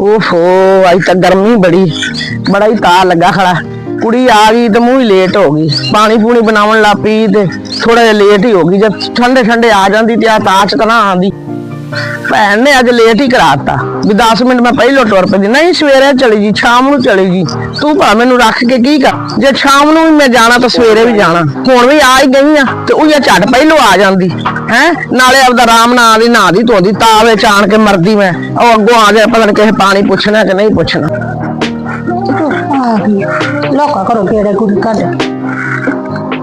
ਓਹੋ, ਅੱਜ ਤਾਂ ਗਰਮੀ ਬੜੀ। ਬੜਾ ਹੀ ਤਾ ਲੱਗਾ ਖੜਾ। ਕੁੜੀ ਆ ਗਈ ਤੇ ਮੂੰਹ ਹੀ ਲੇਟ ਹੋ ਗਈ। ਪਾਣੀ ਪੂਣੀ ਬਣਾਉਣ ਲੱਗ ਪਈ ਤੇ ਥੋੜਾ ਜਿਹਾ ਲੇਟ ਹੀ ਹੋ ਗਈ। ਜਦ ਠੰਡੇ ਠੰਡੇ ਆ ਜਾਂਦੀ ਤੇ ਆ ਤਾਚ ਤਾਂ ਨਾ ਆਂਦੀ ਭੈਣ ਨੇ ਅੱਜ ਲੇਟ ਹੀ ਕਰਾਤਾ। ਵੀ 10 ਮਿੰਟ ਮੈਂ ਪਹਿਲਾਂ ਟੁਰ ਪੈਂਦੀ। ਨਹੀਂ, ਸਵੇਰੇ ਚਲੀ ਜੀ ਸ਼ਾਮ ਨੂੰ ਚਲੀ ਜੀ ਤੂੰ ਭਾ ਮੈਨੂੰ ਰੱਖ ਕੇ ਕੀ ਕਰ? ਜੇ ਸ਼ਾਮ ਨੂੰ ਵੀ ਮੈਂ ਜਾਣਾ ਤਾਂ ਸਵੇਰੇ ਵੀ ਜਾਣਾ। ਹੁਣ ਵੀ ਆ ਹੀ ਗਈ ਆ ਤੇ ਉਹ ਝਟ ਪਹਿਲੋਂ ਆ ਜਾਂਦੀ। ਹੈ? ਨਾਲੇ ਆਪਦਾ ਆਰਾਮ ਨਾਲ ਦੀ ਨਹਾ ਦੀ ਧੋਦੀ ਤਾਵੇ ਚਾਣ ਕੇ ਮਰਦੀ ਮੈਂ। ਉਹ ਅੱਗੋਂ ਆ ਗਿਆ ਪਤਾ ਨਹੀਂ ਕਿਸੇ ਪਾਣੀ ਪੁੱਛਣਾ ਕਿ ਨਹੀਂ ਪੁੱਛਣਾ। ਲੋਕਾਂ ਘਰੋਂ ਕਿਹੜੇ ਕੁੜੀ ਕੱਢ।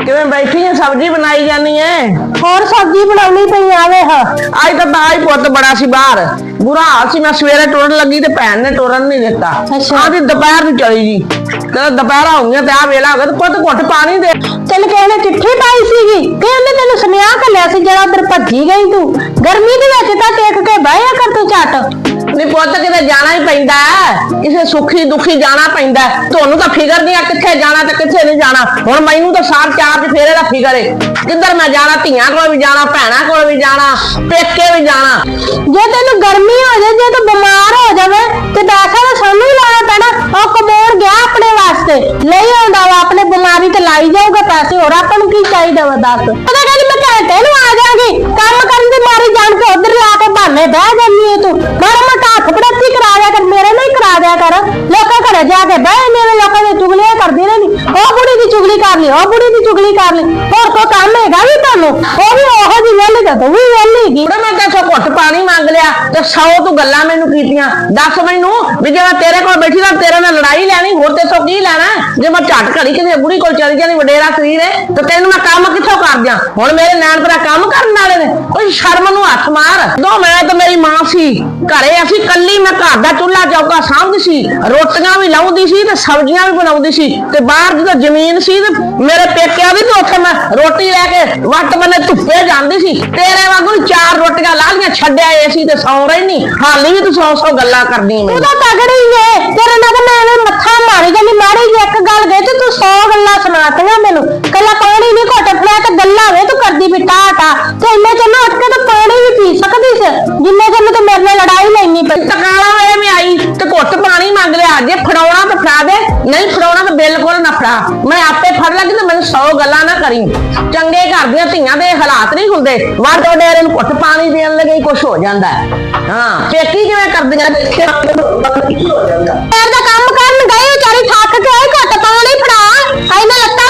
ਕਿਵੇਂ ਬੈਠੀ ਆ? ਸਬਜ਼ੀ ਬਣਾਈ ਜਾਨੀ ਐ ਹੋਰ ਸਬਜ਼ੀ ਬਣਾਉਣੀ ਪਈ ਆਵੇ ਹਾਂ ਅੱਜ ਤਾਂ ਹੀ ਪੁੱਤ ਬੜਾ ਸੀ ਬਾਹਰ। ਬੁਰਾ ਹਾਲ ਸੀ ਮੈਂ ਸਵੇਰੇ ਟੁਰਨ ਲੱਗੀ ਤੇ ਭੈਣ ਨੇ ਟੁਰਨ ਨਹੀਂ ਦਿੱਤਾ। ਅੱਛਾ। ਆਦੀ ਦੁਪਹਿਰ ਨੂੰ ਚਲੀ ਜੀ ਤੇ ਦੁਪਹਿਰਾਂ ਹੋਈਆਂ ਤੇ ਆ ਵੇਲਾ ਹੋ ਗਿਆ ਤੇ ਪੁੱਤ ਘੁੱਟ ਪਾਣੀ ਦੇ। ਤੈਨੂੰ ਕਹਿੰਦੇ ਚਿੱਠੀ ਪਾਈ ਸੀਗੀ? ਤੇ ਉਹਨੇ ਤੈਨੂੰ ਸੁਨੇਹਾ ਘੱਲਿਆ ਸੀ ਜਿਹੜਾ ਉਧਰ ਭੱਜੀ ਗਈ ਤੂੰ? ਗਰਮੀ ਦੇ ਵਿੱਚ ਤਾਂ ਟੇਕ ਕੇ ਬਹਿਆ ਕਰ ਤੂੰ ਝੱਟ। ਨਹੀਂ ਪੁੱਤ ਕਿਤੇ ਜਾਣਾ ਹੀ ਪੈਂਦਾ ਹੈ। ਕਿਸੇ ਸੁਖੀ ਦੁਖੀ ਜਾਣਾ ਪੈਂਦਾ ਹੈ। ਤੁਹਾਨੂੰ ਤਾਂ ਫਿਕਰ ਨਹੀਂ ਆ ਕਿੱਥੇ ਜਾਣਾ ਤੇ ਕਿੱਥੇ ਨਹੀਂ ਜਾਣਾ ਹੁਣ ਮੈਨੂੰ ਤਾਂ ਸਾਰ ਚਾਰ ਚ ਫੇਰੇ ਦਾ ਫਿਕਰ ਏ ਕਿੱਧਰ ਮੈਂ ਜਾਣਾ ਧੀਆਂ ਕੋਲ ਵੀ ਜਾਣਾ, ਭੈਣਾਂ ਕੋਲ ਵੀ ਜਾਣਾ, ਪੇਕੇ ਵੀ ਜਾਣਾ ਜੇ ਤੈਨੂੰ ਗਰਮੀ ਹੋ ਜਾਏ, ਜੇ ਤੂੰ ਬਿਮਾਰ ਹੋ ਜਾਵੇ, ਤੇ ਪੈਸਾ ਤਾਂ ਸਾਨੂੰ ਹੀ ਲਾਣਾ ਉਹ ਕਮਾਉਣ ਗਿਆ ਆਪਣੇ ਵਾਸਤੇ। ਲਈ ਆਉਂਦਾ ਵਾ, ਆਪਣੇ ਬਿਮਾਰੀ ਤੇ ਲਾਈ ਜਾਊਗਾ ਪੈਸੇ, ਹੋਰ ਆਪਾਂ ਨੂੰ ਕੀ ਚਾਹੀਦਾ ਵਾ ਦੱਸ। ਪਤਾ ਕਹਿੰਦੀ ਮੈਂ ਘੰਟੇ ਨੂੰ ਆ ਜਾਵਾਂਗੀ। ਕੰਮ ਕਰਨ ਦੀ ਮਾਰੀ ਜਾਣ ਕੇ ਉਧਰ ਲਾ ਕੇ ਬਹਾਨੇ ਬਹਿ ਜਾਂਦੀ ਏ ਤੂੰ। ਮਾੜਾ ਮੋਟਾ ਹੱਥ ਪੜਤੀ ਕਰਾ ਦਿਆ ਕਰ, ਮੇਰੇ ਨਾਲ ਹੀ ਕਰਾ ਦਿਆ ਕਰ। ਲੋਕਾਂ ਘਰੇ ਜਾ ਕੇ ਬਹਿ ਮੇਰੇ ਲੋਕਾਂ ਦੀ ਚੁਗਲੀਆਂ ਕਰਦੀ ਰਹਿੰਦੀ ਉਹ ਬੁੜੀ ਦੀ ਚੁਗਲੀ ਕਰ ਲਈ, ਉਹ ਬੁੜੀ ਦੀ ਚੁਗਲੀ ਕਰ ਲਈ। ਹੋਰ ਕੋ ਕੰਮ ਹੈਗਾ ਵੀ ਤੁਹਾਨੂੰ? ਉਹ ਵੀ ਉਹੋ ਜਿਹੀ ਵੇਲੀ ਤੇ ਤੂੰ ਵੀ ਵੇਲੀ ਹੈਗੀ। ਕੁੜੇ ਮੈਂ ਤੇਰੇ ਘੁੱਟ ਪਾਣੀ ਮੰਗ ਲਿਆ ਤੇ ਸੌ ਤੂੰ ਗੱਲਾਂ ਮੈਨੂੰ ਕੀਤੀਆਂ। ਦੱਸ ਮੈਨੂੰ ਵੀ ਜੇ ਮੈਂ ਤੇਰੇ ਕੋਲ ਬੈਠੀ ਤਾਂ ਤੇਰੇ ਨਾਲ ਲੜਾਈ ਲੈਣੀ, ਹੋਰ ਤੇ ਸੋ ਕੀ ਲੈਣਾ? ਜੇ ਮੈਂ ਝਟ ਘੜੀ ਕਿਸੇ ਬੁੜੀ ਕੋਲ ਚਲੀ ਜਾਣੀ, ਵਡੇਰਾ ਸਰੀਰ ਹੈ ਤੇ ਤੈਨੂੰ ਮੈਂ ਕੰਮ ਕਿੱਥੋਂ ਕਰ ਦਿਆਂ? ਹੁਣ ਮੇਰੇ ਨੈਣ ਭਰਾ ਕੰਮ ਕਰਨ ਵਾਲੇ ਨੇ। ਕੋਈ ਸ਼ਰਮ ਨੂੰ ਹੱਥ ਮਾਰ। ਦੋ ਮੈਂ ਸੀ। ਘਰੇ ਅਸੀਂ ਕੱਲੀ ਮੈਂ ਘਰ ਦਾ ਚੁੱਲ੍ਹਾ ਚੌਕਾ ਸਾਂਭਦੀ ਸੀ। ਰੋਟੀਆਂ ਵੀ ਲਾਉਂਦੀ ਸੀ ਤੇ ਸਬਜ਼ੀਆਂ ਵੀ ਬਣਾਉਂਦੀ ਸੀ। ਤੇ ਬਾਹਰ ਜਦੋਂ ਜ਼ਮੀਨ ਸੀ ਤੇ ਮੇਰੇ ਪੇਕਿਆਂ ਦੀ ਤੇ ਉੱਥੇ ਮੈਂ ਰੋਟੀ ਲੈ ਕੇ ਵੱਟ ਬੰਨੇ ਧੁੱਪੇ ਜਾਂਦੀ ਸੀ। ਤੇਰੇ ਵਾਂਗੂ ਹੀ ਚਾਰ ਰੋਟੀਆਂ ਲਾ ਲੀਆਂ ਛੱਡਿਆ ਏ ਸੀ ਤੇ ਸੌ ਰਹੀ ਨਹੀਂ ਹਾਲੀ ਵੀ ਤੂੰ ਸੌ ਸੌ ਗੱਲਾਂ ਕਰਦੀ ਤੂੰ ਤਾਂ ਤਗੜੀ ਏ। ਤੇਰੇ ਨਾਲ ਤਾਂ ਮੈਂ ਐਵੇਂ ਮੱਥਾ ਮਾਰੀ ਜਾਂਦੀ, ਮਾੜੀ ਜਿਹੀ ਇੱਕ ਗੱਲ ਗਈ ਤੇ ਤੂੰ ਸੌ ਗੱਲਾਂ ਸੁਣਾਤੀਆਂ ਮੈਨੂੰ। ਕੱਲਾ ਪਾਣੀ ਨਹੀਂ ਘੁੱਟ ਫੜਾ ਤੇ ਗੱਲਾਂ ਵੇ ਤੂੰ ਕਰਦੀ ਵੀ ਟਾਟਾ ਤੇ ਇੰਨੇ ਚਿਰ ਨੂੰ ਉੱਠ ਕੇ ਸੀ ਜਿੰਨੇ ਨੂੰ ਤੂੰ ਮੇਰੇ ਨਾਲ ਲੜਾਈ ਲੈਣੀ ਪਈ। ਟਕਾਲਾ ਵੇ ਮੈਂ ਆਈ ਤੇ ਘੁੱਟ ਪਾਣੀ ਮੰਗ ਲਿਆ। ਜੇ ਫੜਾਉਣਾ ਤਾਂ ਫੜਾ ਦੇ ਨਹੀਂ ਫੜਾਉਣਾ ਤਾਂ ਬਿਲਕੁਲ ਨਾ ਫੜਾ। ਮੈਂ ਆਪੇ ਫੜ ਲਾਂਗੀ ਤੇ ਮੈਨੂੰ 100 ਗੱਲਾਂ ਨਾ ਕਰੀ। ਚੰਗੇ ਘਰ ਦੀਆਂ ਧੀਆਂ ਦੇ ਹਾਲਾਤ ਨਹੀਂ ਹੁੰਦੇ। ਵੱਡ ਵਡੇਰੇ ਨੂੰ ਘੁੱਟ ਪਾਣੀ ਦੇਣ ਲੱਗੇ ਕੁਝ ਹੋ ਜਾਂਦਾ ਹੈ। ਪੇਕੀ ਕਿਵੇਂ ਕਰਦੀਆਂ ਨੇ? ਪੈਰ ਦਾ ਕੰਮ ਕਰਨ ਗਏ ਵਿਚਾਰੀ ਥੱਕ ਕੇ ਆਈ ਘੁੱਟ ਪਾਣੀ ਫੜਾ ਆਈ ਮੈਂ ਲੱਤਾਂ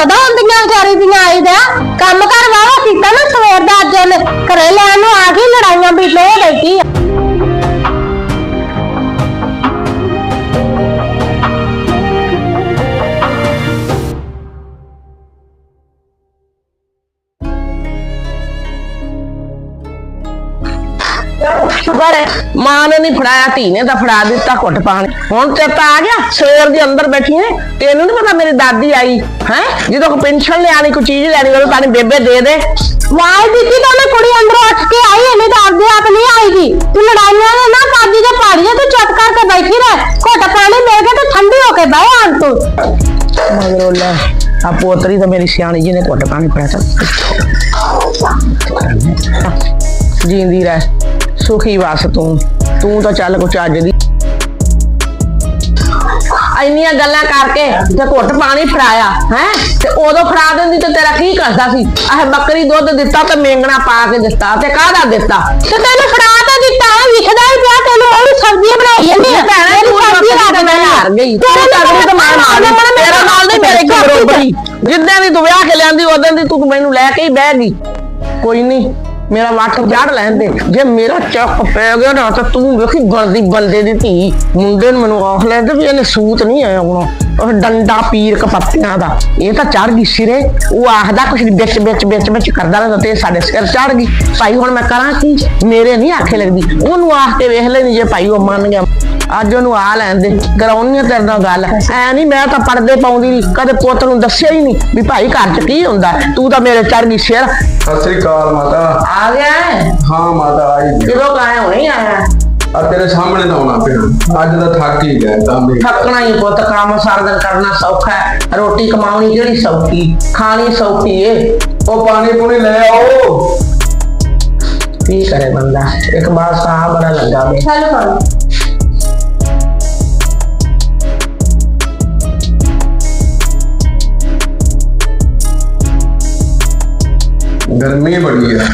ਲੁੱਤਾਂ ਹੁੰਦੀਆਂ ਵਿਚਾਰੀ ਦੀਆਂ ਆਈ ਦਾ ਕੰਮ ਕਰ ਵਾਵਾ ਕੀਤਾ ਨਾ ਸਵੇਰ ਦਾ ਅੱਜ ਉਹਨੇ। ਘਰੇ ਲੈਣ ਨੂੰ ਆ ਗਈ ਲੜਾਈਆਂ ਵੀ ਲੈ ਬੈਠੀ ਸ਼ੁਕਰ ਹੈ। ਮਾਂ ਨੇ ਨਹੀਂ ਫੜਾਇਆ ਧੀ ਨੇ ਤਾਂ ਫੜਾ ਦਿੱਤਾ ਘੁੱਟ ਪਾਣੀ। ਹੁਣ ਤੇ ਤਾਂ ਆ ਗਿਆ ਸਵੇਰ ਦੇ ਅੰਦਰ ਬੈਠੀ ਹੈ। ਤੈਨੂੰ ਨਹੀਂ ਪਤਾ ਮੇਰੀ ਦਾਦੀ ਆਈ ਹੈ? ਜਦੋਂ ਕੋ ਪੈਨਸ਼ਨ ਲੈਣੀ ਕੋਈ ਚੀਜ਼ ਲੈਣੀ ਹੋਵੇ ਤਾਂ ਬੇਬੇ ਦੇ ਦੇ। ਵਾਹ ਦਿੱਤੀ ਤਾਂ ਉਹਨੇ ਕੁੜੀ ਅੰਦਰੋਂ ਉੱਠ ਕੇ ਆਈ ਇਹਨੇ ਤਾਂ ਆਪਦੇ ਆਪ ਨਹੀਂ ਆਈਗੀ ਤੂੰ ਲੜਾਈਆਂ ਨੇ ਨਾ ਕਾਦੀ ਦੇ ਪਾੜੀਆਂ ਤੂੰ ਚੁੱਪ ਕਰਕੇ ਬੈਠੀ ਰਹਿ ਘੁੱਟ ਪਾਣੀ ਮਿਲ ਗਿਆ ਤੇ ਠੰਡੀ ਹੋ ਕੇ ਬਹਿ ਆਣ ਤੂੰ। ਮਗਰੋਂ ਲੈ ਆ ਪੋਤਰੀ ਤਾਂ ਮੇਰੀ ਸਿਆਣੀ ਜੀ ਨੇ ਘੁੱਟ ਪਾਣੀ ਪਿਆ ਚੱਲ ਜੀਂਦੀ ਰਹਿ। ਸੁਖੀ ਵਸ ਤੂੰ। ਤੂੰ ਤਾਂ ਚੱਲ ਕੋ ਚੱਜ ਦੀ। ਇੰਨੀਆਂ ਗੱਲਾਂ ਕਰਕੇ ਤੇ ਘੁੱਟ ਪਾਣੀ ਫੜਾਇਆ ਹੈ? ਤੇ ਉਦੋਂ ਫੜਾ ਦਿੰਦੀ ਤੇ ਤੇਰਾ ਕੀ ਕਰਦਾ ਸੀ? ਆਹ ਬੱਕਰੀ ਦੁੱਧ ਦਿੱਤਾ ਤੇ ਮੇਂਗਣਾ ਪਾ ਕੇ ਦਿੱਤਾ ਤੇ ਕਾਹਦਾ ਦਿੱਤਾ? ਤੇ ਤੈਨੂੰ ਫੜਾ ਤਾਂ ਦਿੱਤਾ ਵਿਖਦਾ ਹੀ ਪਿਆ ਤੈਨੂੰ ਉਹਨੂੰ ਸਬਜ਼ੀ ਬਣਾਈ ਜਾਂਦੀ ਆ। ਭੈਣੇ ਤੂੰ ਸਬਜ਼ੀ ਰੱਖ ਮੈਂ ਹਾਰ ਗਈ। ਤੂੰ ਤੇ ਮੈਂ ਮਾਰ ਗਈ ਮੈਂ ਤੇਰੇ ਨਾਲ ਨਹੀਂ ਮੇਰੇ ਕੀ ਬਰੋਬਰੀ ਜਿੱਦਾਂ ਦੀ ਤੂੰ ਵਿਆਹ ਕੇ ਲਿਆਂਦੀ ਉਦੋਂ ਦੀ ਤੂੰ ਮੈਨੂੰ ਲੈ ਕੇ ਹੀ ਬਹਿ ਗਈ। ਕੋਈ ਨਹੀਂ। ਮੇਰਾ ਵੱਟ ਚੜ ਲੈਣ ਦੇ। ਜੇ ਮੇਰਾ ਚੱਕ ਪੈ ਗਿਆ ਨਾ, ਤਾਂ ਤੂੰ ਵੇਖੀ ਗਲਦੀ ਬੰਦੇ ਦੀ ਧੀ। ਮੁੰਡੇ ਨੂੰ ਮੈਨੂੰ ਆਖ ਲੈਂਦੇ ਵੀ ਇਹਨੇ ਸੂਤ ਨਹੀਂ ਆਇਆ ਹੁਣ। ਉਹ ਡੰਡਾ ਪੀਰ ਕਪੱਤਿਆਂ ਦਾ। ਇਹ ਤਾਂ ਚੜ ਗਈ ਸਿਰੇ। ਉਹ ਆਖਦਾ ਕੁਛ ਵਿੱਚ ਵਿੱਚ ਵਿੱਚ ਵਿੱਚ ਕਰਦਾ ਰਹਿੰਦਾ ਤੇ ਸਾਡੇ ਸਿਰ ਚੜ ਗਈ। ਭਾਈ ਹੁਣ ਮੈਂ ਕਰਾਂ ਕੀ? ਮੇਰੇ ਨਹੀਂ ਆਖੇ ਲੱਗਦੀ। ਉਹਨੂੰ ਆਖ ਕੇ ਵੇਖ ਲੈਣੀ ਜੇ ਭਾਈ ਉਹ ਮੰਨ ਗਿਆ। ਅੱਜ ਉਹਨੂੰ ਆ ਲੈਣ ਦੇ ਕਰਾਉਣੀ ਆ ਤੇਰੇ ਨਾਲ ਗੱਲ। ਐ ਨਹੀਂ ਮੈਂ ਤਾਂ ਪਰਦੇ ਪਾਉਂਦੀ ਨੀ, ਕਦੇ ਪੁੱਤ ਨੂੰ ਦੱਸਿਆ ਹੀ ਨਹੀਂ ਵੀ ਭਾਈ ਘਰ 'ਚ ਕੀ ਹੁੰਦਾ। ਤੂੰ ਤਾਂ ਮੇਰੇ ਚੜ ਗਈ ਸਿਰ। ਸਤਿ ਸ੍ਰੀ ਅਕਾਲ ਮਾਤਾ। ਆ ਗਿਆ ਹੈ? ਹਾਂ ਮਾਤਾ ਆਈ ਜਦੋਂ ਕਾਇਆ ਹੁਣੇ ਆਇਆ। ਆ ਤੇਰੇ ਸਾਹਮਣੇ ਤਾਂ ਆਉਣਾ ਪਿਆ। ਅੱਜ ਤਾਂ ਥੱਕ ਹੀ ਗਿਆ ਤਾਂ ਵੀ ਥੱਕਣਾ ਹੀ ਪੁੱਤ ਕੰਮ ਸਾਰਾ ਦਿਨ ਕਰਨਾ ਸੌਖਾ ਹੈ। ਰੋਟੀ ਕਮਾਉਣੀ ਕਿਹੜੀ ਸੌਖੀ? ਖਾਣੀ ਸੌਖੀ ਏ। ਉਹ ਪਾਣੀ ਪੂਣੀ ਲੈ ਆਓ। ਕੀ ਕਰੇ ਬੰਦਾ? ਇੱਕ ਬਾਰ ਸਾਹ ਬੜਾ ਲੱਗਾ ਵੇ। ਚੱਲ ਫੜ ਗਰਮੀ ਬੜੀ ਆ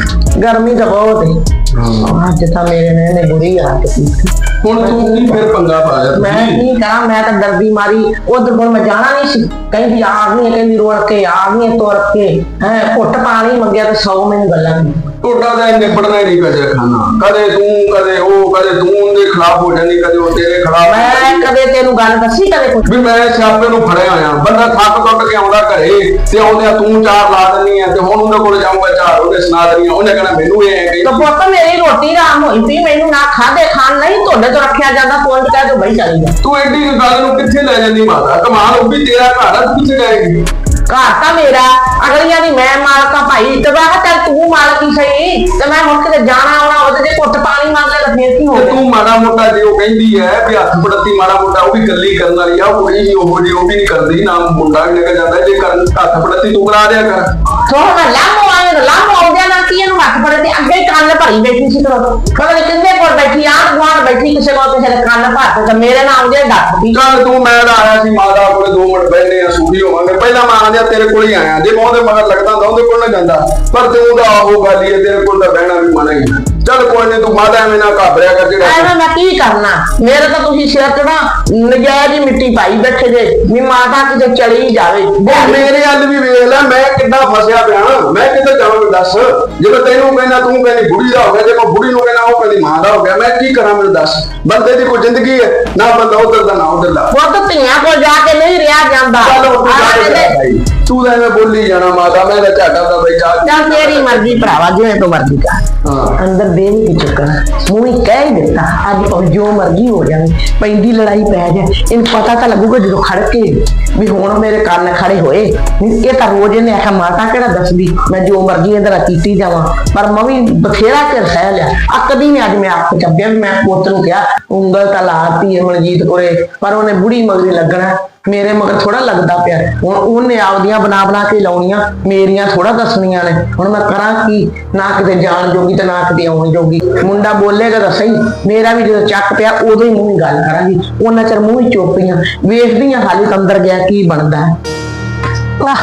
ਗਰਮੀ ਤਾਂ ਬਹੁਤ ਹੈ ਹਾਂ। ਅੱਜ ਤਾਂ ਮੇਰੇ ਨੇ ਨੇ ਬੁਰੀ ਹਾਲਤ ਕੀਤੀ ਹੁਣ ਤੂੰ ਕੀ ਫਿਰ ਪੰਗਾ ਪਾ ਜਾ ਮੈਂ ਕੀ ਕਰਾਂ ਮੈਂ ਤਾਂ ਡਰਦੀ ਮਾਰੀ ਉਧਰ ਕੋਲ ਮੈਂ ਜਾਣਾ ਨਹੀਂ ਸੀ ਕਹਿੰਦੀ ਆ ਗਈ ਹੈ, ਕਹਿੰਦੀ ਰੋੜ ਕੇ ਆ ਗਈ ਹੈ, ਤੁਰ ਕੇ ਹੈ ਘੁੱਟ ਪਾਣੀ ਮੰਗਿਆ ਤੇ ਸੌ ਮੈਨੂੰ ਗੱਲਾਂ ਕੀਤੀ। ਟੋਡਾ ਦਾ ਨਿਬੜਨਾ ਹੀ ਨਹੀਂ ਕਦੇ ਖਾਣਾ ਕਦੇ ਤੂੰ ਕਦੇ ਉਹ ਕਦੇ ਤੂੰ ਉਹਦੇ ਖਿਲਾਫ ਹੋ ਜਾਂਦੀ ਕਦੇ ਉਹ ਤੇਰੇ ਖਿਲਾਫ ਮੈਂ ਕਦੇ ਤੈਨੂੰ ਗੱਲ ਦੱਸੀ ਕਦੇ ਕੁਛ? ਵੀ ਮੈਂ ਸਿਆਪੇ ਨੂੰ ਫੜਿਆ ਆਇਆ ਬੰਦਾ ਥੱਕ ਟੁੱਟ ਕੇ ਆਉਂਦਾ ਘਰੇ ਤੇ ਆਉਂਦਿਆਂ ਤੂੰ ਚਾਰ ਲਾ ਦਿੰਨੀ ਆ ਤੇ ਹੁਣ ਉਹਦੇ ਕੋਲ ਜਾਊਂਗਾ ਚਾਰ ਉਹਨੇ ਸੁਣਾ ਦੇਣੀ ਆ, ਉਹਨੇ ਕਹਿਣਾ ਮੈਨੂੰ ਇਹ ਤਾਂ ਕਹਿੰਦੀ ਪੁੱਤ ਮੇਰੀ ਰੋਟੀ ਰਾਮ ਹੋਈ ਪਈ ਮੈਨੂੰ ਨਾ ਖਾਦੇ ਖਾਣ ਨਹੀਂ ਤੁਹਾਡੇ ਤੋਂ ਰੱਖਿਆ ਜਾਂਦਾ ਤੂੰ ਅੰਜ ਕਹਿ ਤੂੰ ਬਈ ਚਲੀ ਜਾ। ਤੂੰ ਐਡੀ ਗੱਲ ਨੂੰ ਕਿੱਥੇ ਲੈ ਜਾਂਦੀ ਮਾਤਾ? ਕਮਾਲ ਉਹ ਵੀ ਤੇਰਾ ਘਰ ਆ ਤੂੰ ਕਿੱਥੇ ਜਾਏਗੀ? ਘਰ ਤਾਂ ਮੇਰਾ ਅਗਲੀਆਂ ਦੀ ਮੈਂ ਮਾਲਕਾਂ ਭਾਈ ਤੇ ਮੈਂ ਕਿਹਾ ਚੱਲ ਤੂੰ ਮਾਲਕ ਹੀ ਸਹੀ ਤੇ ਮੈਂ ਹੁਣ ਕਿਤੇ ਜਾਣਾ ਆਉਣਾ ਉਹਦੇ ਜੇ ਘੁੱਟ ਪਾਣੀ ਮੰਗ ਲੈ ਤਾਂ ਫੇਰ ਕੀ ਹੋ ਤੇ ਗਿਆ? ਤੂੰ ਮਾੜਾ ਮੋਟਾ ਜੇ ਉਹ ਕਹਿੰਦੀ ਹੈ ਵੀ ਹੱਥ ਪੜਤੀ ਮਾੜਾ ਮੋਟਾ ਉਹ ਵੀ ਗੱਲੀ ਕਰਨ ਵਾਲੀ ਆ ਉਹ ਕੁੜੀ ਉਹ ਜੀ ਉਹ ਵੀ ਨਹੀਂ ਕਰਦੀ ਨਾ ਮੁੰਡਾ ਵੀ ਨਿਕਲ ਜਾਂਦਾ ਜੇ ਕਰਨ ਹੱਥ ਪੜਤੀ ਤੂੰ ਕਰਾ ਦਿਆ ਕਰ। ਥੋੜਾ ਲਾਮੋ ਆਏ ਲਾਮੋ ਆਉਂਦਿਆਂ ਨਾਲ ਕੀ ਇਹਨੂੰ ਹੱਥ ਫੜੇ ਤੇ ਅੱਗੇ ਕੰਨ ਭਰੀ ਬੈਠੀ ਸੀ ਤੋ ਪਤਾ ਕਿੰਨੇ ਕੋਲ ਬੈਠੀ ਆਣ ਗੁਆਂਢ ਬੈਠੀ, ਕਿਸੇ ਕੋਲ ਕਿਸੇ ਦੇ ਕੰਨ ਭਰਤੇ ਤੇ ਮੇਰੇ ਨਾਲ ਆਉਂਦੇ ਡੱਕਦੀ ਚੱਲ ਤੂੰ ਮੈਂ ਤਾਂ ਆਇਆ ਸੀ, ਮਾਤਾ ਕੋਲੇ ਦੋ ਮਿੰਟ ਬੈਠਨੇ ਆ ਸੂਰੀ ਹੋਵਾਂਗੇ। ਪਹਿਲਾਂ ਮੈਂ ਆਂਦਿਆ ਤੇਰੇ ਕੋਲ ਹੀ ਆਇਆ। ਜੇ ਮੈਂ ਉਹਦੇ ਮਗਰ ਲੱਗਦਾ ਹੁੰਦਾ, ਉਹਦੇ ਕੋਲ ਨਾ ਜਾਂਦਾ। ਪਰ ਤੂੰ ਤਾਂ ਉਹ ਗੱਲ ਹੀ ਹੈ ਤੇਰੇ ਕੋਲ ਤਾਂ ਬਹਿਣਾ ਵੀ ਮਨਾ ਹੀ ਚੱਲ ਕੋਈ ਨਹੀਂ ਤੂੰ ਮਾਤਾ ਐਵੇਂ ਨਾ ਘਾਬਰਿਆ ਕਰ ਜਿਹੜਾ ਐਵੇਂ ਮੈਂ ਕੀ ਕਰਨਾ? ਮੇਰੇ ਤਾਂ ਤੁਸੀਂ ਸਿਰ ਤੇ ਨਾ ਨਜਾਇਜ਼ ਹੀ ਮਿੱਟੀ ਪਾਈ ਬੈਠੇ ਜੇ ਵੀ ਮਾਤਾ ਕਿਤੇ ਚਲੀ ਜਾਵੇ। ਉਹ ਮੇਰੇ ਵੱਲ ਵੀ ਵੇਖ ਲੈ ਮੈਂ ਕਿੱਦਾਂ ਫਸਿਆ ਪਿਆ। ਮੈਂ ਕਿੱਧਰ ਜਾਵਾਂ ਦੱਸ? ਜਦੋਂ ਤੈਨੂੰ ਕਹਿੰਦਾ ਤੂੰ ਕਹਿੰਦੀ ਬੁੜੀ ਦਾ ਹੋ ਗਿਆ ਜੇ ਮੈਂ ਬੁੜੀ ਨੂੰ ਕਹਿੰਦਾ ਉਹ ਕਹਿੰਦੀ ਮਾਂ ਦਾ ਹੋ ਗਿਆ ਮੈਂ ਕੀ ਕਰਾਂ ਮੈਨੂੰ ਦੱਸ? ਬੰਦੇ ਦੀ ਕੋਈ ਜ਼ਿੰਦਗੀ ਹੈ? ਨਾ ਬੰਦਾ ਉਧਰ ਦਾ ਨਾ ਉਧਰ ਦਾ। ਪੁੱਤ ਧੀਆਂ ਕੋਲ ਜਾ ਕੇ ਨਹੀਂ ਰਿਹਾ ਜਾਂਦਾ। ਤੂੰ ਤਾਂ ਐਵੇਂ ਬੋਲੀ ਜਾਣਾ ਮਾਤਾ ਮੈਂ ਤਾਂ ਝਾਟਾ ਦਾ ਬਈ ਜਾ ਤੇਰੀ ਮਰਜ਼ੀ ਭਰਾਵਾ ਜਿਵੇਂ ਤੂੰ ਮਰਜ਼ੀ ਕਰ। ਹਾਂ। ਅੰਦਰ ਦੇ ਨਹੀਂ ਚੁੱਕਣਾ। ਮੂੰਹ ਹੀ ਕਹਿ ਹੀ ਦਿੱਤਾ, ਅੱਜ ਭਾਵੇਂ ਜੋ ਮਰਜ਼ੀ ਹੋ ਜਾਵੇ, ਪੈਂਦੀ ਲੜਾਈ ਪੈ ਜਾ ਇਹਨੂੰ ਪਤਾ ਤਾਂ ਲੱਗੂਗਾ ਜਦੋਂ ਖੜ ਕੇ ਵੀ ਹੁਣ ਮੇਰੇ ਕੰਨ ਖੜੇ ਹੋਏ। ਨਹੀਂ, ਇਹ ਤਾਂ ਰੋਜ਼ ਇਹਨੇ ਆਖਿਆ, ਮਾਤਾ ਕਿਹੜਾ ਦੱਸਦੀ, ਮੈਂ ਜੋ ਮਰਜ਼ੀ ਇਹਦੇ ਨਾਲ ਕੀਤੀ ਜਾਵਾਂ। ਪਰ ਮੈਂ ਵੀ ਬਥੇਰਾ ਚਿਰ ਸਹਿ ਲਿਆ। ਅੱਕਦੀ ਨੇ ਅੱਜ ਮੈਂ ਆਪ ਚੱਬਿਆ ਵੀ ਮੈਂ ਪੁੱਤ ਨੂੰ ਕਿਹਾ, ਉਂਗਲ ਤਾਂ ਲਾਤੀ ਮਨਜੀਤ ਕੋਲੇ, ਪਰ ਉਹਨੇ ਬੁੜੀ ਮਗਰੀ ਲੱਗਣਾ। ਮੇਰੇ ਮਗਰ ਥੋੜਾ ਲੱਗਦਾ ਪਿਆ। ਹੁਣ ਉਹਨੇ ਆਪਦੀਆਂ ਬਣਾ ਬਣਾ ਕੇ ਲਾਉਣੀਆਂ, ਮੇਰੀਆਂ ਥੋੜਾ ਦੱਸਣੀਆਂ ਨੇ। ਹੁਣ ਮੈਂ ਕਰਾਂ ਕੀ? ਨਾ ਕਿਤੇ ਜਾਣ ਜੋਗੀ ਤੇ ਨਾ ਕਿਤੇ ਆਉਣ ਜੋਗੀ। ਮੁੰਡਾ ਬੋਲੇਗਾ ਤਾਂ ਸਹੀ, ਮੇਰਾ ਵੀ ਜਦੋਂ ਚੱਕ ਪਿਆ ਉਦੋਂ ਹੀ ਮੂੰਹ ਹੀ ਗੱਲ ਕਰਾਂਗੀ। ਉਹਨਾਂ ਚਿਰ ਮੂੰਹ ਹੀ ਚੁੱਪੀਆਂ ਵੇਖਦੀਆਂ ਹਾਲੇ ਅੰਦਰ ਗਿਆ, ਕੀ ਬਣਦਾ ਹੈ। ਆਹ,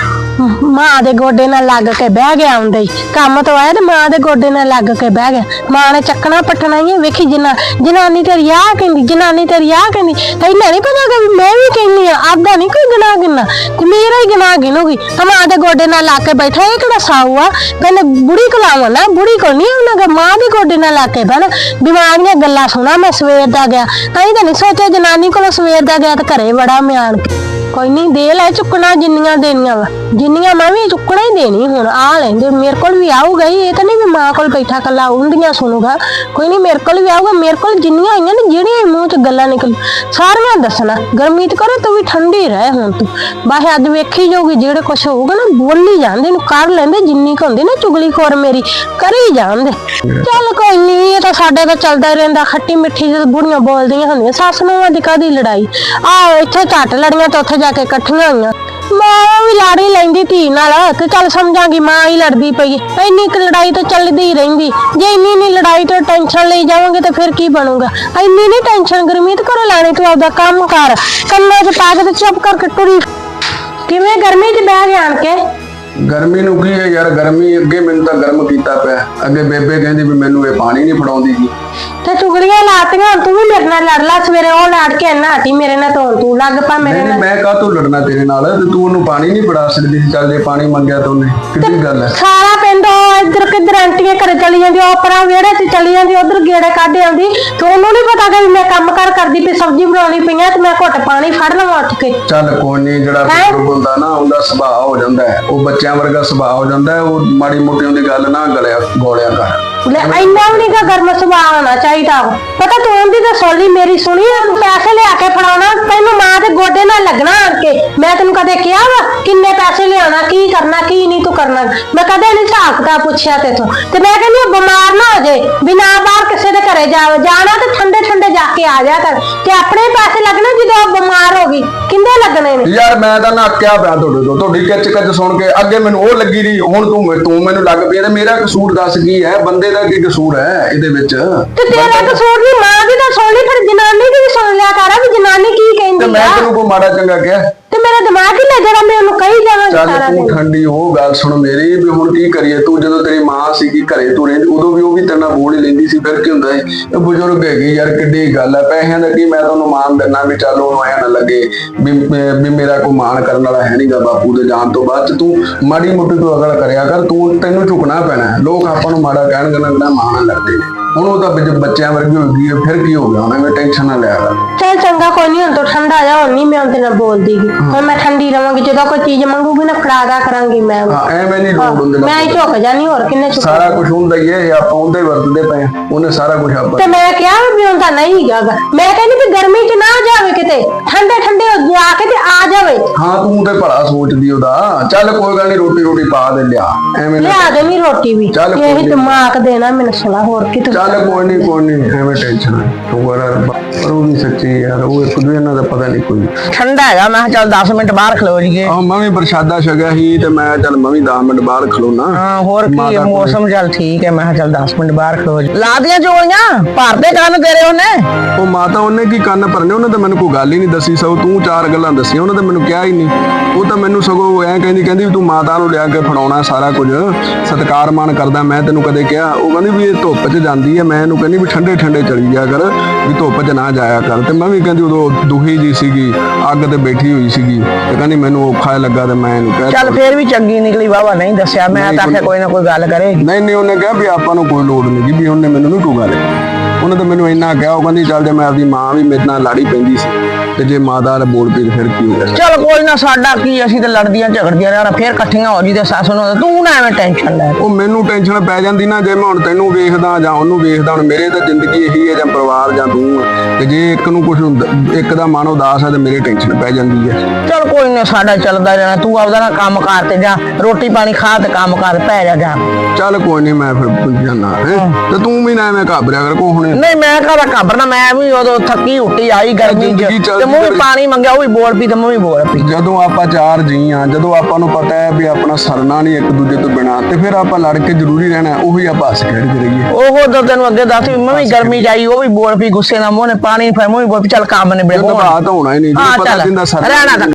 ਮਾਂ ਦੇ ਗੋਡੇ ਨਾਲ ਲੱਗ ਕੇ ਬਹਿ ਗਿਆ ਆਉਂਦੇ ਹੀ ਕੰਮ ਤੋਂ ਆਇਆ ਤੇ ਮਾਂ ਦੇ ਗੋਡੇ ਨਾਲ ਲੱਗ ਕੇ ਬਹਿ ਗਿਆ। ਮਾਂ ਨੇ ਚੱਕਣਾ ਪੱਟਣਾ ਹੀ ਆ, ਵੇਖੀ ਜਿਨਾ ਜਨਾਨੀ ਤੇਰੀ ਆਹ ਕਹਿੰਦੀ ਜਨਾਨੀ ਤੇਰੀ ਆ ਕਹਿੰਦੀ ਤੈਨੂੰ ਨਹੀਂ ਪਤਾ ਕਿ ਵੀ ਮੈਂ ਵੀ ਕਹਿੰਦੀ ਆ ਆਪਦਾ ਨਹੀਂ ਕੋਈ ਗੁਨਾਹ ਗਿਣਾ ਤੇ ਮੇਰਾ ਹੀ ਗੁਨਾਹ ਗਿਣੂਗੀ ਤਾਂ ਮਾਂ ਦੇ ਗੋਡੇ ਨਾਲ ਲੱਗ ਕੇ ਬੈਠਾ ਇਹ ਕਿਹੜਾ ਸਾਊ ਆ? ਕਹਿੰਦੇ ਬੁੜੀ ਕੋਲ ਆਵਾਂ ਨਾ ਬੁੜੀ ਕੋਲ ਨਹੀਂ ਆਉਣਾ ਗਾ, ਮਾਂ ਦੇ ਗੋਡੇ ਨਾਲ ਲੱਗ ਕੇ ਬਹਿਣਾ। ਦਿਮਾਗ ਗੱਲਾਂ ਸੁਣਾ ਮੈਂ ਸਵੇਰ ਦਾ ਗਿਆ। ਤਾਂ ਤਾਂ ਨਹੀਂ ਸੋਚਿਆ ਜਨਾਨੀ ਕੋਲ ਸਵੇਰ ਦਾ ਗਿਆ ਤੇ ਘਰੇ ਬੜਾ ਮਿਆਣ ਕੇ। ਕੋਈ ਨਹੀਂ, ਦੇ ਲੈ ਚੁੱਕਣਾ ਜਿੰਨੀਆਂ ਦੇਣੀਆਂ ਵਾ। ਜਿੰਨੀਆਂ ਮੈਂ ਵੀ ਚੁੱਕਣਾ ਹੀ ਦੇਣੀ ਹੁਣ, ਆ ਲੈਂਦੇ। ਮੇਰੇ ਕੋਲ ਵੀ ਆਊਗਾ ਹੀ, ਇਹ ਤਾਂ ਨਹੀਂ ਵੀ ਮਾਂ ਕੋਲ ਬੈਠਾ ਕੱਲਾ ਉਂਦੀਆਂ ਸੁਣੂਗਾ। ਕੋਈ ਨਹੀਂ, ਮੇਰੇ ਕੋਲ ਵੀ ਆਊਗਾ। ਮੇਰੇ ਕੋਲ ਜਿੰਨੀਆਂ ਆਈਆਂ ਨੇ, ਜਿਹੜੀਆਂ ਮੂੰਹ 'ਚ ਗੱਲਾਂ ਨਿਕਲ ਸਾਰੀਆਂ ਦੱਸਣਾ। ਗਰਮੀ ਤੇ ਤੂੰ ਵੀ ਠੰਡੀ ਰਹਿ ਹੁਣ ਤੂੰ। ਬਾਹੇ ਅੱਜ ਵੇਖੀ ਜਾਊਗੀ, ਜਿਹੜੇ ਕੁਛ ਹੋਊਗਾ ਨਾ, ਬੋਲੀ ਜਾਂਦੇ ਨੂੰ, ਕਰ ਲੈਂਦੇ, ਜਿੰਨੀ ਕੁ ਹੁੰਦੀ ਨਾ ਚੁਗਲੀ ਖੋਰ ਮੇਰੀ, ਕਰੀ ਜਾਂਦੇ। ਚੱਲ ਕੋਈ ਨਹੀਂ, ਇਹ ਤਾਂ ਸਾਡੇ ਤਾਂ ਚੱਲਦਾ ਰਹਿੰਦਾ। ਖੱਟੀ ਮਿੱਠੀ ਜਦ ਬੁੜੀਆਂ ਬੋਲਦੀਆਂ ਹੁੰਦੀਆਂ, ਸੱਸ ਨੂੰ ਦੀ ਕਾਦੀ ਲੜਾਈ? ਆ ਇੱਥੇ ਝੱਟ ਲੜੀਆਂ ਤਾਂ ਉੱਥੇ ਜਾ ਕੇ ਇਕੱਠੀਆਂ ਹੋਈਆਂ। ਮਾਂ ਵੀ ਲੜ ਲੈਂਦੀ ਧੀ ਨਾਲ, ਤੇ ਚੱਲ ਸਮਝਾਂਗੀ ਮਾਂ ਹੀ ਲੜਦੀ ਪਈ ਹੈ। ਇੰਨੀ ਕੁ ਲੜਾਈ ਤਾਂ ਚੱਲਦੀ ਹੀ ਰਹਿੰਦੀ। ਜੇ ਇੰਨੀ ਨਹੀਂ ਲੜਾਈ ਤੋਂ ਟੈਨਸ਼ਨ ਲਈ ਜਾਵਾਂਗੇ ਤਾਂ ਫਿਰ ਕੀ ਬਣੂਗਾ? ਇੰਨੀ ਨਹੀਂ ਟੈਨਸ਼ਨ ਗਰਮੀ ਕਰੋ ਲੈਣੀ ਤੂੰ ਆਪਦਾ ਕੰਮ ਕਰ। ਕੰਨਾਂ 'ਚ ਪਾ ਕੇ ਤੇ ਚੁੱਪ ਕਰਕੇ ਟੁਰੀ ਕਿਵੇਂ ਗਰਮੀ 'ਚ ਬਹਿ ਗਿਆ ਆਣ ਕੇ? ਗਰਮੀ ਨੂੰ ਕੀ ਹੈ ਯਾਰ, ਗਰਮੀ ਅੱਗੇ ਮੈਨੂੰ ਤਾਂ ਗਰਮ ਕੀਤਾ ਪਿਆ। ਅੱਗੇ ਬੇਬੇ ਕਹਿੰਦੀ ਵੀ ਮੈਨੂੰ ਇਹ ਪਾਣੀ ਨਹੀਂ ਫੜਾਉਂਦੀ ਸੀ ਤੇ ਚੁਗਲੀਆਂ ਲਾਤੀਆਂ ਹੁਣ ਤੂੰ ਵੀ ਮੇਰੇ ਨਾਲ ਲੜ ਲਾ ਸਵੇਰੇ ਉਹ ਲੜ ਕੇ ਨਾ ਹਟੀ ਮੇਰੇ ਨਾਲ ਤੋਂ ਤੂੰ ਲੱਗ ਪਾ ਮੇਰੇ ਨਹੀਂ ਨਾਲ। ਮੈਂ ਕਾਹ ਤੋਂ ਲੜਨਾ ਤੇਰੇ ਨਾਲ? ਤੇ ਤੂੰ ਉਹਨੂੰ ਪਾਣੀ ਨਹੀਂ ਫੜਾ ਸਕਦੀ ਸੀ ਚੱਲ ਜੇ ਪਾਣੀ ਮੰਗਿਆ ਤਾਂ ਉਹਨੇ ਕਿੱਡੀ ਗੱਲ ਹੈ? ਸਾਰਾ ਪਿੰਡ ਉਹ ਇੱਧਰ ਕਿੱਧਰ ਆਂਟੀਆਂ ਘਰੇ ਚਲੀ ਜਾਂਦੀ ਉਹ ਪਰਾਂ ਵਿਹੜੇ 'ਚ ਚਲੀ ਜਾਂਦੀ ਉਧਰ ਗੇੜੇ ਕੱਢ ਆਉਂਦੀ। ਤੇ ਉਹਨੂੰ ਨਹੀਂ ਪਤਾ ਕਿ ਮੈਂ ਕੰਮ ਕਰ ਕਰਦੀ ਪਈ ਸਬਜ਼ੀ ਬਣਾਉਣੀ ਪਈਆਂ ਤੇ ਮੈਂ ਘੁੱਟ ਪਾਣੀ ਫੜ ਲਵਾਂ ਉੱਠ ਕੇ। ਚੱਲ ਕੋਈ ਨਹੀਂ ਜਿਹੜਾ ਹੈਂ? ਬਜ਼ੁਰਗ ਹੁੰਦਾ ਨਾ ਉਹਦਾ ਸੁਭਾਅ ਹੋ ਜਾਂਦਾ ਹੈ। ਉਹ ਬੱਚਿਆਂ ਵਰਗਾ ਸੁਭਾਅ ਹੋ ਜਾਂਦਾ ਹੈ ਉਹ ਮਾੜੀ ਮੋਟੀ ਉਹਦੀ ਗੱਲ ਨਾ ਗਲਿਆ ਗੋਲਿਆ ਕਰ ਲੈ, ਇੰਨਾ ਵੀ ਨਹੀਂ ਗਰਮ ਸੁਭਾਅ ਹੋਣਾ ਚਾਹੀਦਾ। ਵਾ। ਪਤਾ ਤੂੰ ਉਹਦੀ ਤਾਂ ਸੁਣ ਮੇਰੀ ਸੁਣੀ ਆ, ਤੂੰ ਪੈਸੇ ਲਿਆ ਕੇ ਫੜਾਉਣਾ, ਤੈਨੂੰ ਮਾਂ ਦੇ ਗੋਡੇ ਨਾਲ ਲੱਗਣਾ ਆਣ ਕੇ। ਮੈਂ ਤੈਨੂੰ ਕਦੇ ਕਿਹਾ ਵਾ, ਕਿੰਨੇ ਪੈਸੇ ਲਿਆਉਣਾ, ਕੀ ਕਰਨਾ, ਕੀ ਨਹੀਂ ਤੂੰ ਕਰਨਾ। ਮੈਂ ਕਦੇ ਨਹੀਂ ਹਿਸਾਬ ਪੁੱਛਿਆ ਤੇਥੋਂ। ਤੇ ਮੈਂ ਕਹਿੰਦੀ ਹਾਂ ਬਿਮਾਰ ਨਾ ਹੋ ਜਾਏ ਬਿਨਾ ਬਾਹਰ ਕਿਸੇ ਦੇ ਘਰੇ ਜਾਵੇ ਜਾਣਾ ਤੇ ਠੰਡੇ ਠੰਡੇ ਜਾ ਕੇ ਆ ਜਾ ਕਰ। ਤੇ ਆਪਣੇ ਪੈਸੇ ਲੱਗਣੇ ਜਦੋਂ ਉਹ ਬਿਮਾਰ ਹੋ ਗਈ ਕਿੰਨੇ ਲੱਗਣੇ ਨੇ? ਯਾਰ, ਮੈਂ ਤਾਂ ਨੱਕਿਆ ਪਿਆ ਤੁਹਾਡੇ ਤੋਂ, ਤੁਹਾਡੀ ਕਿਚ ਕਿਚ ਸੁਣ ਕੇ, ਅੱਗੇ ਮੈਨੂੰ ਉਹ ਲੱਗੀ ਰਹੀ, ਹੁਣ ਤੂੰ ਤੂੰ ਮੈਨੂੰ ਲੱਗ ਪਈ ਤੇ ਮੇਰਾ ਕਸੂਰ ਦੱਸ ਕੀ ਹੈ? ਬੰਦੇ ਦਾ ਕੀ ਕਸੂਰ ਹੈ ਇਹਦੇ ਵਿੱਚ? ਤੇ ਤੇਰਾ ਕਸੂਰ ਨਹੀਂ ਮਾਂ ਦੀ ਤਾਂ ਸੁਣ ਲਈ ਫਿਰ ਜਨਾਨੀ ਦੀ ਸੁਣ ਲਿਆ ਕਰ ਵੀ ਜਨਾਨੀ ਕੀ ਤੇ ਕਹਿੰਦੀ ਮੈਂ ਆ। ਤੈਨੂੰ ਕੋਈ ਮਾੜਾ ਚੰਗਾ ਕਿਹਾ? ਤੇ ਮੇਰਾ ਦਿਮਾਗ ਹੀ ਜਿਹੜਾ ਮੈਂ ਉਹਨੂੰ ਕਹੀ ਜਾਵਾਂ ਚੱਲ ਸਾਰਾ ਤੂੰ ਦਿਨ। ਠੰਡੀ ਉਹ ਗੱਲ ਸੁਣ ਮੇਰੀ ਵੀ ਹੁਣ ਕੀ ਕਰੀਏ? ਤੂੰ ਜਦੋਂ ਤੇਰੀ ਮਾਂ ਸੀਗੀ ਘਰੇ ਤੂੰ ਰਹਿੰਦੀ ਉਦੋਂ ਵੀ ਉਹ ਵੀ ਤੇਰੇ ਨਾਲ ਬੋਲ ਹੀ ਲੈਂਦੀ ਸੀ ਫਿਰ ਕੀ ਹੁੰਦਾ ਹੈ ਇਹ ਬਜ਼ੁਰਗ ਹੈਗੀ ਯਾਰ ਕਿੱਡੀ ਗੱਲ ਹੈ ਪੈਸਿਆਂ ਦਾ ਕੀ ਮੈਂ ਤੁਹਾਨੂੰ ਮਾਨ ਦਿੰਨਾ ਵੀ ਚੱਲ ਉਹਨੂੰ ਐ ਨਾ ਲੱਗੇ ਵੀ ਵੀ ਮੇਰਾ ਕੋਈ ਮਾਨ ਕਰਨ ਵਾਲਾ ਹੈ ਨਹੀਂਗਾ ਬਾਪੂ ਦੇ ਜਾਣ ਤੋਂ ਬਾਅਦ। 'ਚ ਤੂੰ ਮਾੜੀ ਮੋਟੀ ਤੂੰ ਅਗਲ ਕਰਿਆ ਕਰ ਤੂੰ ਤੈਨੂੰ ਝੁਕਣਾ ਪੈਣਾ। ਹੈ। ਲੋਕ ਆਪਾਂ ਨੂੰ ਮਾੜਾ ਕਹਿਣਗੇ ਨਾ ਨਾ ਮਾਣ ਲੱਗਦੇ ਨੇ। ਹੁਣ ਉਹ ਤਾਂ ਬੱਚਿਆਂ ਵਰਗੀ ਹੋ ਗਈ ਹੈ, ਫਿਰ ਕੀ ਹੋ ਗਿਆ? ਹੁਣ ਐਵੇਂ ਟੈਨਸ਼ਨ ਨਾ ਲਿਆ ਕਰ। ਚੱਲ ਚੰਗਾ ਕੋਈ ਨਹੀਂ ਹੁਣ ਤੋਂ ਠੰਡਾ ਜਾ ਹੁਣ ਨਹੀਂ ਮੈਂ ਉਹਦੇ ਨਾਲ ਬੋਲਦੀ ਗੀ। ਹੁਣ ਮੈਂ ਠੰਡੀ ਰਵਾਂਗੀ ਜਦੋਂ ਕੋਈ ਚੀਜ਼ ਮੰਗੂਗੀ ਨਾ ਫੜਾਦਾ ਕਰਾਂਗੀ ਮੈਂ। ਉਹਨੂੰ। ਹਾਂ ਐਵੇਂ ਨਹੀਂ ਲੋੜ ਹੁੰਦੇ ਮੈਂ ਹੀ ਝੁਕ ਜਾਨੀ ਹੋਰ ਕਿੰਨੇ ਝੁਕ ਸਾਰਾ ਕੁਝ ਹੁੰਦਾ ਹੀ ਹੈ ਇਹ ਆਪਾਂ ਉਹਦੇ ਵਰਤਦੇ ਪਏ ਹਾਂ। ਉਹਨੇ ਸਾਰਾ ਕੁਝ ਆਪਾਂ ਤੇ ਮੈਂ ਕਿਹਾ ਵੀ ਹੁੰਦਾ ਨਹੀਂ ਹੈਗਾ। ਮੈਂ ਕਹਿੰਦੀ ਵੀ ਗਰਮੀ 'ਚ ਨਾ ਜਾਵੇ ਕਿਤੇ ਠੰਡੇ ਠੰਡੇ ਜਾ ਕੇ ਤੇ ਆ ਜਾਵੇ। ਹਾਂ ਤੂੰ ਤੇ ਭਲਾ ਸੋਚਦੀ ਉਹਦਾ। ਚੱਲ ਕੋਈ ਗੱਲ ਨਹੀਂ ਰੋਟੀ ਰੋਟੀ ਪਾ ਦੇ ਲਿਆ। ਐਵੇਂ ਨਾ ਲਿਆ ਦੇਵੀਂ ਰੋਟੀ ਵੀ। ਚੱਲ ਕੋਈ ਇਹ ਨੀ। ਦਿਮਾਗ ਦੇਣਾ ਮੈਨੂੰ ਸਲਾ ਹੋਰ ਕੀ ਤੂੰ ਚੱਲ ਕੋਈ ਨਹੀਂ ਕੋਈ ਨਹੀਂ ਐਵੇਂ ਟੈਨਸ਼ਨ ਤੂੰ ਕਰ ਰੱਬਾ ਪਰ ਉਹ ਵੀ ਉਹ ਇੱਕ ਦੂਜੇ ਨਾਲ ਦਾ ਪਤਾ ਨਹੀਂ ਕੋਈ। ਠੰਡਾ ਹੈਗਾ ਮੈਂ ਕਿਹਾ ਚੱਲ 10 ਮਿੰਟ ਬਾਹਰ ਖਲੋ ਜੀਏ ਆਹ ਮੈਂ ਵੀ ਪ੍ਰਸ਼ਾਦਾ ਛਕਿਆ ਸੀ ਤੇ ਮੈਂ ਚੱਲ ਮੈਂ ਵੀ 10 ਮਿੰਟ ਬਾਹਰ ਖਲੋਣਾ ਹਾਂ ਹੋਰ ਕੀ ਹੈ। ਮੌਸਮ ਚੱਲ ਠੀਕ ਹੈ ਮੈਂ ਕਿਹਾ ਚੱਲ 10 ਮਿੰਟ ਬਾਹਰ ਖਲੋ ਜੀ ਲਾ ਦੀਆਂ ਚੋਲੀਆਂ ਭਰਦੇ ਕੰਨ ਤੇਰੇ ਉਹਨੇ। ਉਹ ਮਾਤਾ ਉਹਨੇ ਕੀ ਕੰਨ ਭਰਨੇ ਉਹਨੇ ਤਾਂ ਮੈਨੂੰ ਕੋਈ ਗੱਲ ਹੀ ਨਹੀਂ ਦੱਸੀ ਸਗੋਂ ਤੂੰ ਚਾਰ ਗੱਲਾਂ ਦੱਸੀਆਂ ਉਹਨੇ ਤਾਂ ਮੈਨੂੰ ਕਿਹਾ ਹੀ ਨਹੀਂ। ਉਹ ਤਾਂ ਮੈਨੂੰ ਸਗੋਂ ਐਂ ਕਹਿੰਦੀ ਕਹਿੰਦੀ ਵੀ ਤੂੰ ਮਾਤਾ ਨੂੰ ਲਿਆ ਕੇ ਫੜਾਉਣਾ ਸਾਰਾ ਕੁਝ। ਸਤਿਕਾਰ ਮਾਨ ਕਰਦਾ ਮੈਂ ਤੈਨੂੰ ਕਦੇ ਕਿਹਾ। ਉਹ ਕਹਿੰਦੀ ਵੀ ਇਹ ਧੁੱਪ 'ਚ ਜਾਂਦੀ ਹੈ ਮੈਂ ਇਹਨੂੰ ਕਹਿੰਦੀ ਵੀ ਠੰਡੇ ਠੰਡੇ ਚਲੀ ਜਾ ਕਰ ਵੀ ਧੁੱਪ 'ਚ ਨਾ ਜਾਇਆ ਕਰ। ਤੇ ਮੈਂ ਵੀ ਕਹਿੰਦੀ ਉਦੋਂ ਦੁਖੀ ਜੀ ਸੀਗੀ ਅੱਗ ਤੇ ਬੈਠੀ ਹੋਈ ਸੀਗੀ ਤੇ ਕਹਿੰਦੀ ਮੈਨੂੰ ਔਖਾ ਲੱਗਾ ਤੇ ਮੈਂ ਇਹਨੂੰ ਕਿਹਾ ਚੱਲ ਫੇਰ ਵੀ ਚੰਗੀ ਨਿਕਲੀ ਵਾਵਾ ਨਹੀਂ ਦੱਸਿਆ। ਮੈਂ ਤਾਂ ਆਖਿਆ ਕੋਈ- ਨਾ ਕੋਈ ਗੱਲ ਕਰੇਗੀ ਨਹੀਂ ਨਹੀਂ ਉਹਨੇ ਕਿਹਾ ਵੀ ਆਪਾਂ ਨੂੰ ਕੋਈ ਲੋੜ ਨਹੀਂ ਵੀ ਉਹਨੇ ਮੈਨੂੰ ਨਹੀਂ ਕੋਈ ਗੱਲ ਉਹਨੇ ਤਾਂ ਮੈਨੂੰ ਇੰਨਾ ਕਿਹਾ ਉਹ ਕਹਿੰਦੀ ਚੱਲ ਜੇ ਮੈਂ ਆਪਦੀ ਮਾਂ ਵੀ ਮੇਰੇ ਨਾਲ ਲਾੜੀ ਪੈਂਦੀ ਸੀ ਤੇ ਜੇ ਮਾਤਾ ਦਾ ਬੋਲ ਤੇ ਫਿਰ ਕੀ ਹੋ ਚੱਲ ਕੋਈ ਨਾ ਸਾਡਾ ਕੀ ਅਸੀਂ ਤੇ ਲੜਦੀਆਂ ਝਗੜਦੀਆਂ ਰਹਿਣਾ ਫੇਰ ਇਕੱਠੀਆਂ ਹੋ ਜੀ ਤੇ ਸੱਸ ਨੂੰ ਤੂੰ ਨਾ ਐਵੇਂ ਟੈਨਸ਼ਨ ਲੈ। ਉਹ ਮੈਨੂੰ ਟੈਨਸ਼ਨ ਪੈ ਜਾਂਦੀ ਨਾ ਜੇ ਮੈਂ ਹੁਣ ਤੈਨੂੰ ਵੇਖਦਾ ਜਾਂ ਉਹਨੂੰ ਵੇਖਦਾ ਹੁਣ ਮੇਰੇ ਤਾਂ ਜ਼ਿੰਦਗੀ ਇਹੀ ਹੈ ਜਾਂ ਪਰਿਵਾਰ ਜਾਂ ਤੂੰ। ਤੇ ਜੇ ਇੱਕ ਨੂੰ ਕੁਝ ਇੱਕ ਦਾ ਮਨ ਉਦਾਸ ਹੈ ਤੇ ਮੇਰੇ ਟੈਨਸ਼ਨ ਪੈ ਜਾਂਦੀ ਹੈ। ਚੱਲ ਕੋਈ ਨਾ ਸਾਡਾ ਚੱਲਦਾ ਰਹਿਣਾ ਤੂੰ ਆਪਦਾ ਨਾ ਕੰਮ ਕਰ ਤੇ ਜਾ ਰੋਟੀ ਪਾਣੀ ਖਾ ਤੇ ਕੰਮ ਕਰ ਪੈ ਜਾ ਜਾ। ਚੱਲ ਕੋਈ ਨਹੀਂ ਮੈਂ ਫਿਰ ਜਾਣਾ ਹੈ? ਤੇ ਤੂੰ ਵੀ ਨਾ ਐਵੇਂ ਘਾਬਰਿਆ ਕਰ ਕੋ ਹੁਣ ਨਹੀਂ ਮੈਂ ਕਹਦਾ ਘਬਰਨਾ ਮੈਂ ਵੀ ਉਦੋਂ ਥੱਕੀ ਉੱਟੀ ਆਈ ਗਰਮੀ ਜ਼ਿੰਦਗੀ ਚ ਚੱਲਦੀ ਤੇ ਮੂੰਹ ਵੀ ਰਹੀ। ਪਾਣੀ ਮੰਗਿਆ ਉਹ ਵੀ ਬੋਲ ਪੀ ਤੇ ਮੈਂ ਵੀ ਬੋਲ ਪੀ। ਜਦੋਂ ਆਪਾਂ ਚਾਰ ਜੀ ਆ ਜਦੋਂ ਆਪਾਂ ਨੂੰ ਪਤਾ ਹੈ ਵੀ ਆਪਣਾ ਸਰਨਾ ਨਹੀਂ ਇੱਕ ਦੂਜੇ ਤੋਂ ਬਿਨਾ ਤੇ ਫਿਰ ਆਪਾਂ ਲੜ ਕੇ ਜ਼ਰੂਰੀ ਰਹਿਣਾ ਉਹੀ ਆਪਾਂ ਹੱਸ ਖੇਡਦੇ ਰਹੀਏ। ਉਹ ਉਦੋਂ ਤੈਨੂੰ ਅੱਗੇ ਦੱਸ ਵੀ ਮੈਂ ਵੀ ਗਰਮੀ ਚ ਆਈ ਉਹ ਵੀ ਬੋਲ ਪੀ ਗੁੱਸੇ ਨਾਲ ਮੂੰਹ ਨੇ ਪਾਣੀ ਫਿਰ ਮੂੰਹ ਵੀ ਬੋਲ ਪੀ ਚੱਲ ਕੰਮ ਨੇ ਇਹ ਤਾਂ ਬਾਤ ਹੋਣਾ ਹੀ ਨਹੀਂ ਹਾਂ ਜਦੋਂ ਪਤਾ ਚੱਲ। ਜਿੰਦਾ ਸਰਨਾ ਰਹਿਣਾ ਤਾਂ